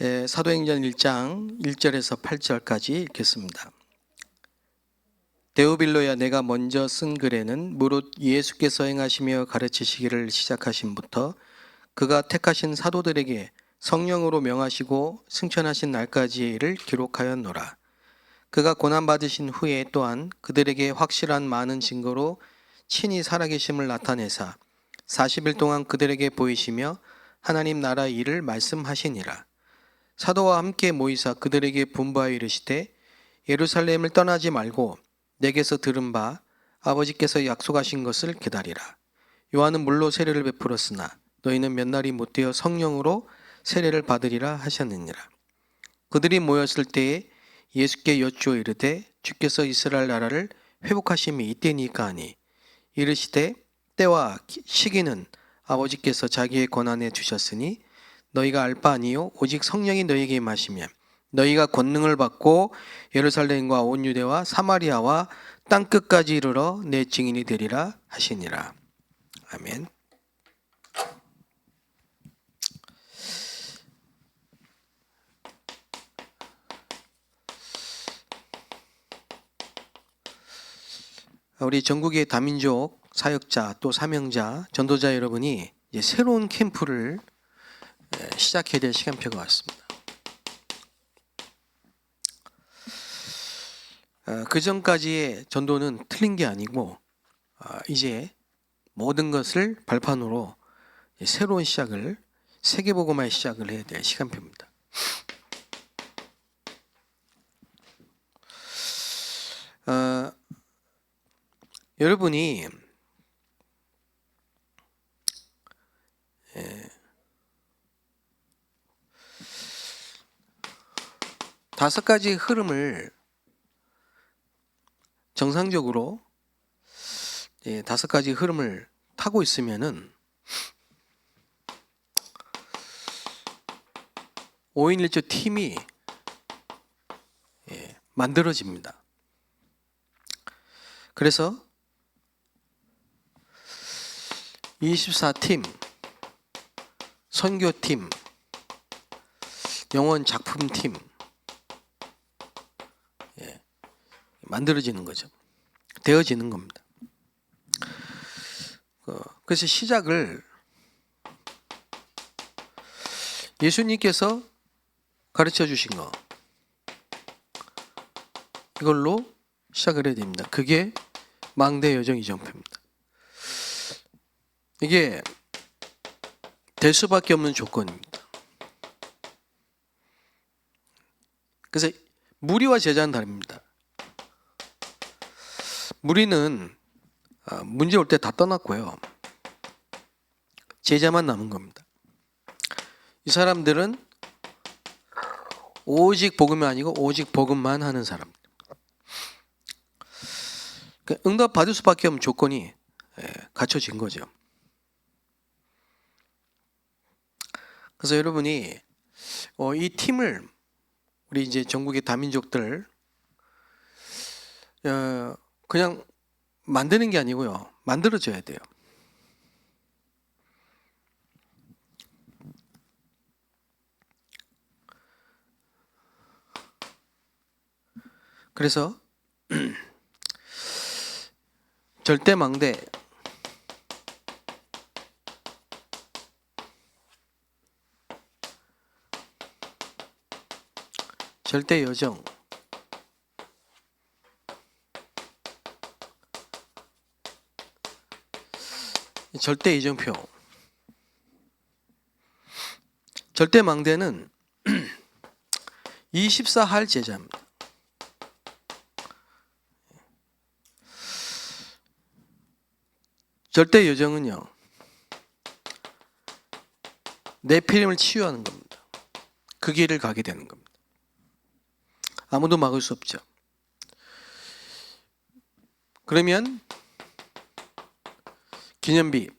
에, 사도행전 1장 1절에서 8절까지 읽겠습니다. 데오빌로야 내가 먼저 쓴 글에는 무릇 예수께서 행하시며 가르치시기를 시작하신부터 그가 택하신 사도들에게 성령으로 명하시고 승천하신 날까지를 기록하였노라. 그가 고난 받으신 후에 또한 그들에게 확실한 많은 증거로 친히 살아계심을 나타내사 40일 동안 그들에게 보이시며 하나님 나라 일을 말씀하시니라. 사도와 함께 모이사 그들에게 분부하여 이르시되 예루살렘을 떠나지 말고 내게서 들은 바 아버지께서 약속하신 것을 기다리라. 요한은 물로 세례를 베풀었으나 너희는 몇 날이 못되어 성령으로 세례를 받으리라 하셨느니라. 그들이 모였을 때에 예수께 여쭈어 이르되 주께서 이스라엘 나라를 회복하심이 이때니까 하니 이르시되 때와 기- 시기는 아버지께서 자기의 권한에 주셨으니 너희가 알 바 아니요 오직 성령이 너희에게 임하시면 너희가 권능을 받고 예루살렘과 온 유대와 사마리아와 땅 끝까지 이르러 내 증인이 되리라 하시니라. 아멘. 우리 전국의 다민족 사역자 또 사명자 전도자 여러분이 이제 새로운 캠프를 예, 시작해야 될 시간표가 왔습니다. 그 전까지의 전도는 틀린 게 아니고 아, 이제 모든 것을 발판으로 새로운 시작을 세계복음화의 시작을 해야 될 시간표입니다. 어, 여러분이 예, 다섯 가지 흐름을 정상적으로 예, 다섯 가지 흐름을 타고 있으면은 5인 1조 팀이 예, 만들어집니다. 그래서 24팀, 선교팀, 영원 작품팀 예, 만들어지는 거죠. 되어지는 겁니다. 어, 그래서 시작을 예수님께서 가르쳐 주신 거 이걸로 시작을 해야 됩니다. 그게 망대 여정 이정표입니다. 이게 될 수밖에 없는 조건입니다. 그래서 무리와 제자는 다릅니다. 무리는 아, 문제 올 때 다 떠났고요. 제자만 남은 겁니다. 이 사람들은 오직 복음이 아니고 오직 복음만 하는 사람. 그 응답 받을 수밖에 없는 조건이 예, 갖춰진 거죠. 그래서 여러분이 어, 이 팀을 우리 이제 전국의 다민족들 어, 그냥 만드는 게 아니고요. 만들어져야 돼요. 그래서 절대 망대 절대 여정 절대 이정표 절대 망대는 24할 제자입니다. 절대 여정은요. 내 피임을 치유하는 겁니다. 그 길을 가게 되는 겁니다. 아무도 막을 수 없죠. 그러면 기념비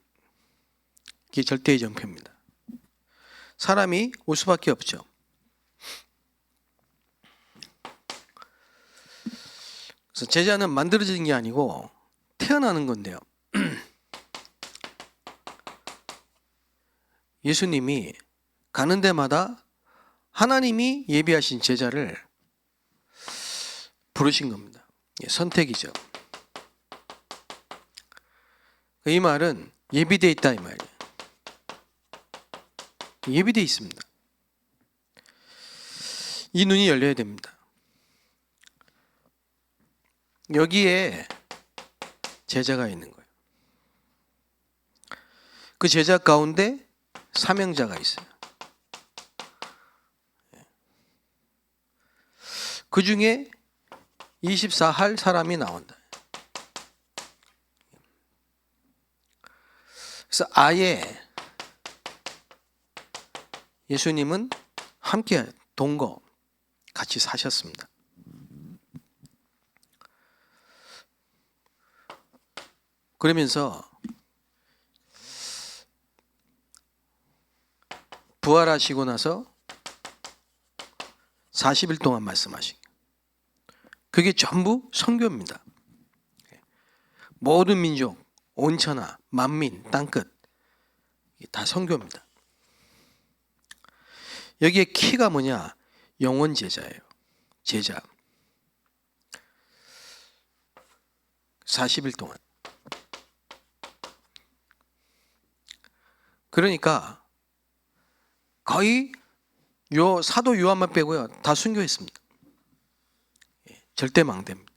이게 절대의 정표입니다. 사람이 올 수밖에 없죠. 그래서 제자는 만들어지는 게 아니고 태어나는 건데요. 예수님이 가는 데마다 하나님이 예비하신 제자를 부르신 겁니다. 예, 선택이죠. 이 말은 예비돼 있다 이 말이에요. 예비돼 있습니다. 이 눈이 열려야 됩니다. 여기에 제자가 있는 거예요. 그 제자 가운데 사명자가 있어요. 그 중에 24할 사람이 나온다. 그래서 아예 예수님은 함께 동거 같이 사셨습니다. 그러면서 부활하시고 나서 40일 동안 말씀하신 그게 전부 선교입니다. 모든 민족, 온천하, 만민, 땅끝 다 선교입니다. 여기에 키가 뭐냐? 영원 제자예요. 제자. 40일 동안. 그러니까 거의 요 사도 요한만 빼고요 다 순교했습니다. 예, 절대 망대입니다.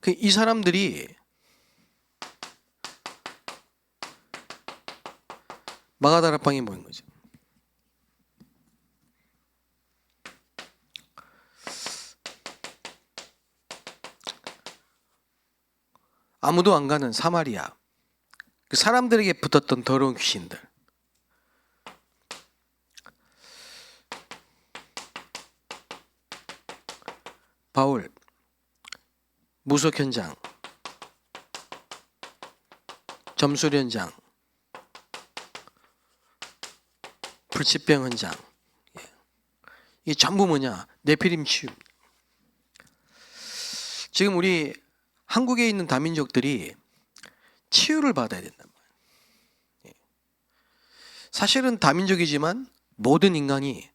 그 이 사람들이 마가다락방에 모인 거죠. 아무도 안 가는 사마리아. 그 사람들에게 붙었던 더러운 귀신들. 바울 무속 현장 점술 현장 불치병 현장 예. 이게 전부 뭐냐 네피림 치유 지금 우리 한국에 있는 다민족들이 치유를 받아야 된단 말이에요. 예. 사실은 다민족이지만 모든 인간이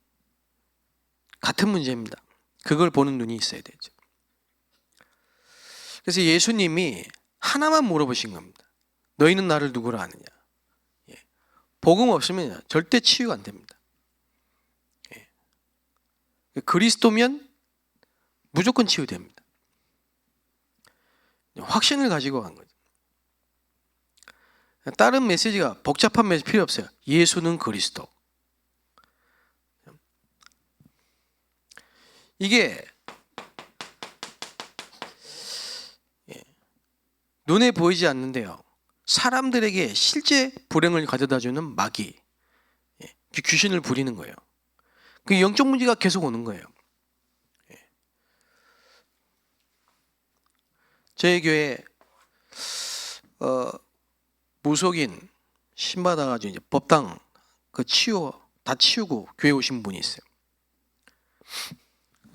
같은 문제입니다. 그걸 보는 눈이 있어야 되죠. 그래서 예수님이 하나만 물어보신 겁니다. 너희는 나를 누구라 하느냐? 예. 복음 없으면 절대 치유가 안 됩니다. 예. 그리스도면 무조건 치유됩니다. 확신을 가지고 간 거죠. 다른 메시지가 복잡한 메시지 필요 없어요. 예수는 그리스도. 이게 눈에 보이지 않는데요. 사람들에게 실제 불행을 가져다주는 마귀, 예, 그 귀신을 부리는 거예요. 그 영적 문제가 계속 오는 거예요. 예. 저희 교회 어, 무속인 신 받아가지고 이제 법당 그 치유 다 치우고 교회 오신 분이 있어요.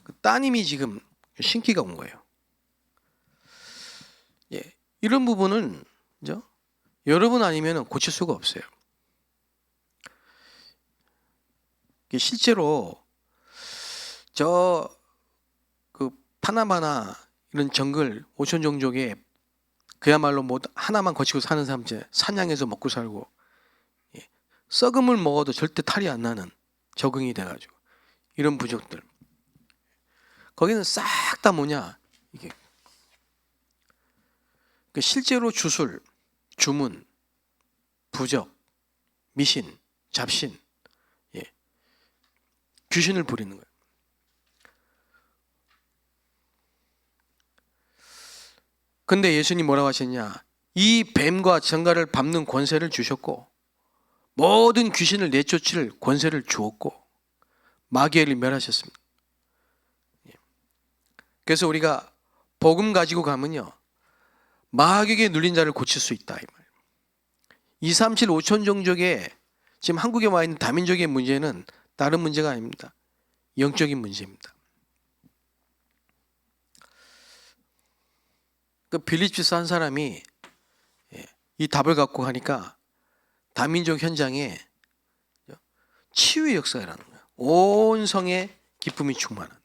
그 따님이 지금 신기가 온 거예요. 예, 이런 부분은 그죠? 여러분 아니면 고칠 수가 없어요. 실제로 저 그 파나마나 이런 정글 오천 종족에 그야말로 뭐 하나만 거치고 사는 사람 이제 사냥해서 먹고 살고 예, 썩음을 먹어도 절대 탈이 안 나는 적응이 돼가지고 이런 부족들 거기는 싹 다 뭐냐 이게 그 실제로 주술, 주문, 부적, 미신, 잡신, 예, 귀신을 부리는 거예요. 근데 예수님 뭐라고 하셨냐? 이 뱀과 정갈을 밟는 권세를 주셨고 모든 귀신을 내쫓을 권세를 주었고 마귀를 멸하셨습니다. 예. 그래서 우리가 복음 가지고 가면요. 마귀에게 눌린 자를 고칠 수 있다 이 말. 2, 3, 7, 5천 종족의 지금 한국에 와 있는 다민족의 문제는 다른 문제가 아닙니다. 영적인 문제입니다. 그 빌리피스 한 사람이 예, 이 답을 갖고 가니까 다민족 현장에 치유의 역사가 일어나는 거예요. 온 성에 기쁨이 충만한.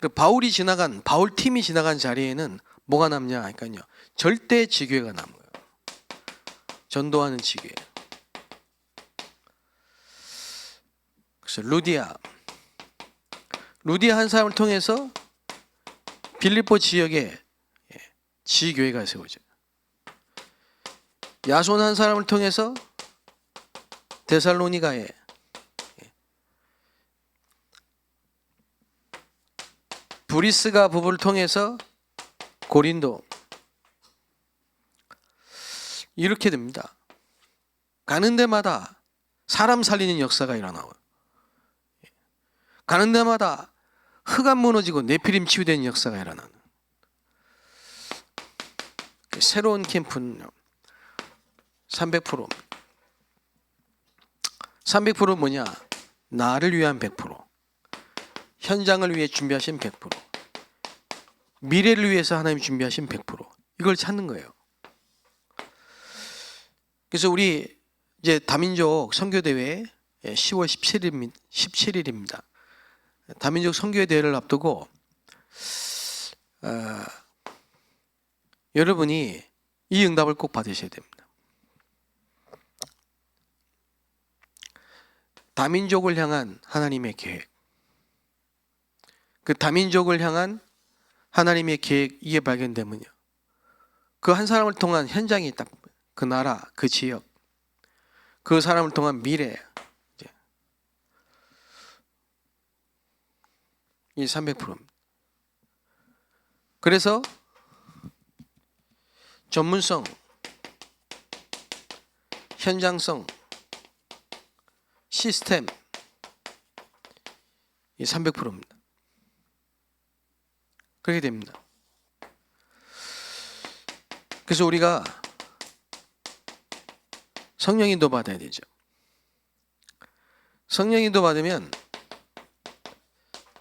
그 바울이 지나간 바울 팀이 지나간 자리에는 뭐가 남냐? 그러니까요. 절대 지교회가 남은 거예요. 전도하는 지교회. 그래서 루디아 루디아 한 사람을 통해서 빌립보 지역에 예, 지교회가 세워져요. 야손 한 사람을 통해서 데살로니가에 예, 브리스가 부부를 통해서 고린도 이렇게 됩니다. 가는 데마다 사람 살리는 역사가 일어나요. 가는 데마다 흑암 무너지고 네피림 치유되는 역사가 일어나는 새로운 캠프는 300% 300% 뭐냐? 나를 위한 100% 현장을 위해 준비하신 100% 미래를 위해서 하나님 준비하신 100% 이걸 찾는 거예요. 그래서 우리 이제 다민족 선교 대회 10월 17일 17일입니다. 다민족 선교 대회를 앞두고 어, 여러분이 이 응답을 꼭 받으셔야 됩니다. 다민족을 향한 하나님의 계획. 그 다민족을 향한 하나님의 계획 이게 발견되면요. 그 한 사람을 통한 현장이 딱그 나라, 그 지역, 그 사람을 통한 미래. 이 300%입니다. 그래서 전문성, 현장성, 시스템 이 300%입니다. 그렇게 됩니다. 그래서 우리가 성령 인도 받아야 되죠. 성령 인도 받으면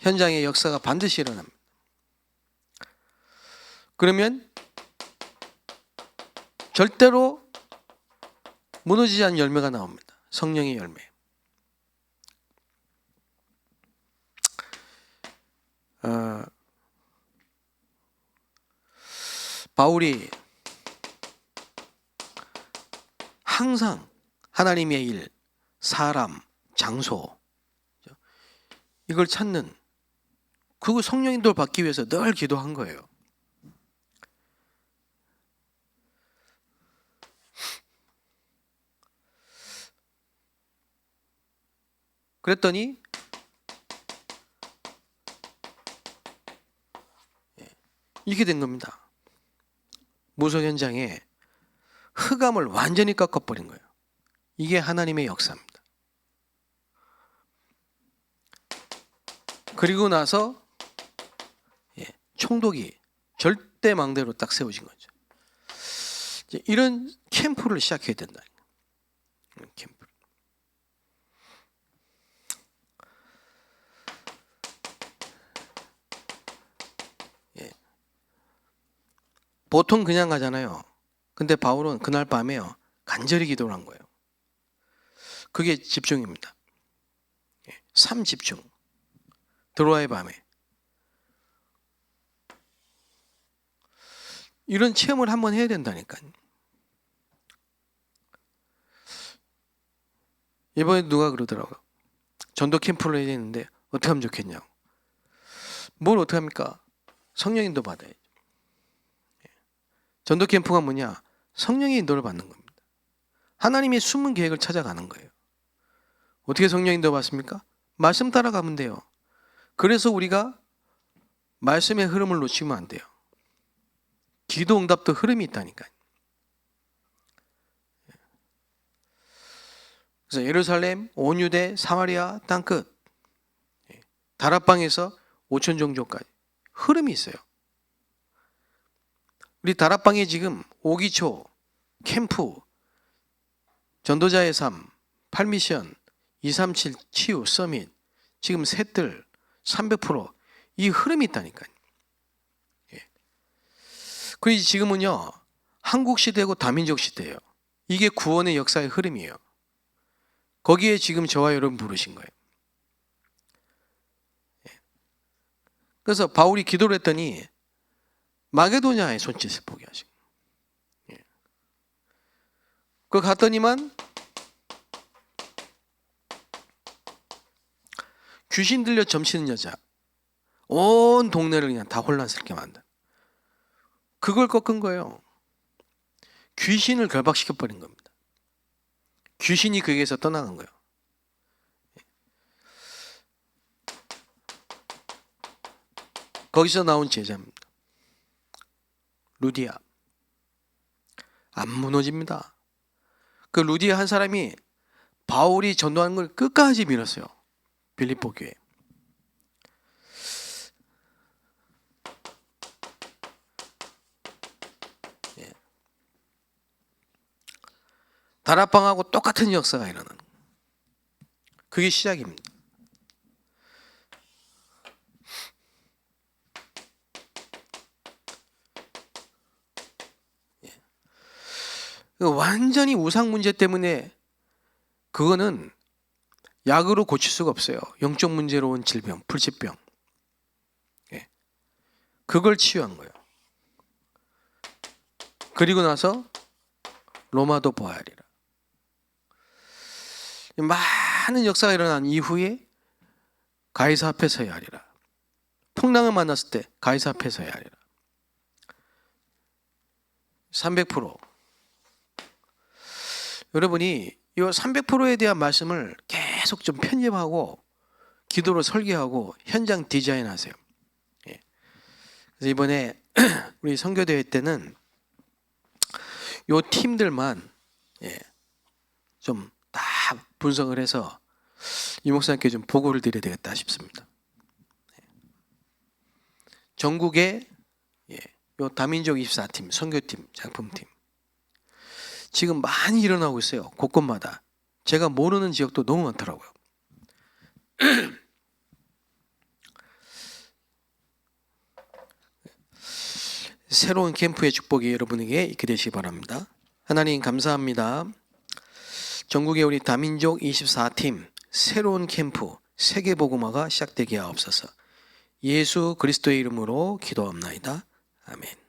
현장의 역사가 반드시 일어납니다. 그러면 절대로 무너지지 않은 열매가 나옵니다. 성령의 열매. 어, 바울이 항상 하나님의 일, 사람, 장소 이걸 찾는 그 성령 인도를 받기 위해서 늘 기도한 거예요. 그랬더니 예, 이렇게 된 겁니다. 무속 현장에 흑암을 완전히 꺾어버린 거예요. 이게 하나님의 역사입니다. 그리고 나서 예, 총독이 절대 망대로 딱 세워진 거죠. 이런 캠프를 시작해야 된다. 캠프. 예. 보통 그냥 가잖아요. 근데 바울은 그날 밤에요. 간절히 기도를 한 거예요. 그게 집중입니다. 예, 삶 집중. 드로아의 밤에. 이런 체험을 한번 해야 된다니까요. 이번에 누가 그러더라고요. 전도 캠프를 해야 되는데 어떻게 하면 좋겠냐고. 뭘 어떻게 합니까? 성령인도 받아야죠. 예. 전도 캠프가 뭐냐? 성령의 인도를 받는 겁니다. 하나님의 숨은 계획을 찾아가는 거예요. 어떻게 성령 인도 받습니까? 말씀 따라가면 돼요. 그래서 우리가 말씀의 흐름을 놓치면 안 돼요. 기도 응답도 흐름이 있다니까요. 그래서 예루살렘, 온 유대, 사마리아 땅 끝, 다락방에서 오천 종족까지 흐름이 있어요. 우리 다락방에 지금 오기초, 캠프, 전도자의 삶, 팔미션, 237 치유, 서밋, 지금 셋들 300%이 흐름이 있다니까요. 예. 그리고 지금은요 한국 시대고 다민족 시대예요. 이게 구원의 역사의 흐름이에요. 거기에 지금 저와 여러분 부르신 거예요. 예. 그래서 바울이 기도를 했더니 마게도냐의 손짓을 보게 하시고 예. 그 갔더니만 귀신 들려 점치는 여자 온 동네를 그냥 다 혼란스럽게 만든 그걸 꺾은 거예요. 귀신을 결박시켜 버린 겁니다. 귀신이 그에게서 떠나간 거예요. 거기서 나온 제자입니다. 루디아. 안 무너집니다. 그 루디아 한 사람이 바울이 전도하는 걸 끝까지 밀었어요. 빌립보 교회. 예. 다락방하고 똑같은 역사가 일어나는. 그게 시작입니다. 완전히 우상 문제 때문에 그거는 약으로 고칠 수가 없어요. 영적 문제로 온 질병, 불치병. 예. 그걸 치유한 거예요. 그리고 나서 로마도 보아야 하리라. 많은 역사가 일어난 이후에 가이사 앞에 서야 하리라. 풍랑을 만났을 때 가이사 앞에 서야 하리라. 300% 여러분이 이 300%에 대한 말씀을 계속 좀 편집하고 기도로 설계하고 현장 디자인하세요. 예. 그래서 이번에 우리 선교대회 때는 요 팀들만 예, 좀 다 분석을 해서 이 목사님께 좀 보고를 드려야 되겠다 싶습니다. 예. 전국에 예, 요 다민족 24팀, 선교팀, 작품팀 지금 많이 일어나고 있어요. 곳곳마다. 제가 모르는 지역도 너무 많더라고요. 새로운 캠프의 축복이 여러분에게 있게 되시기 바랍니다. 하나님 감사합니다. 전국의 우리 다민족 24팀 새로운 캠프 세계 복음화가 시작되게 하옵소서. 예수 그리스도의 이름으로 기도합나이다. 아멘.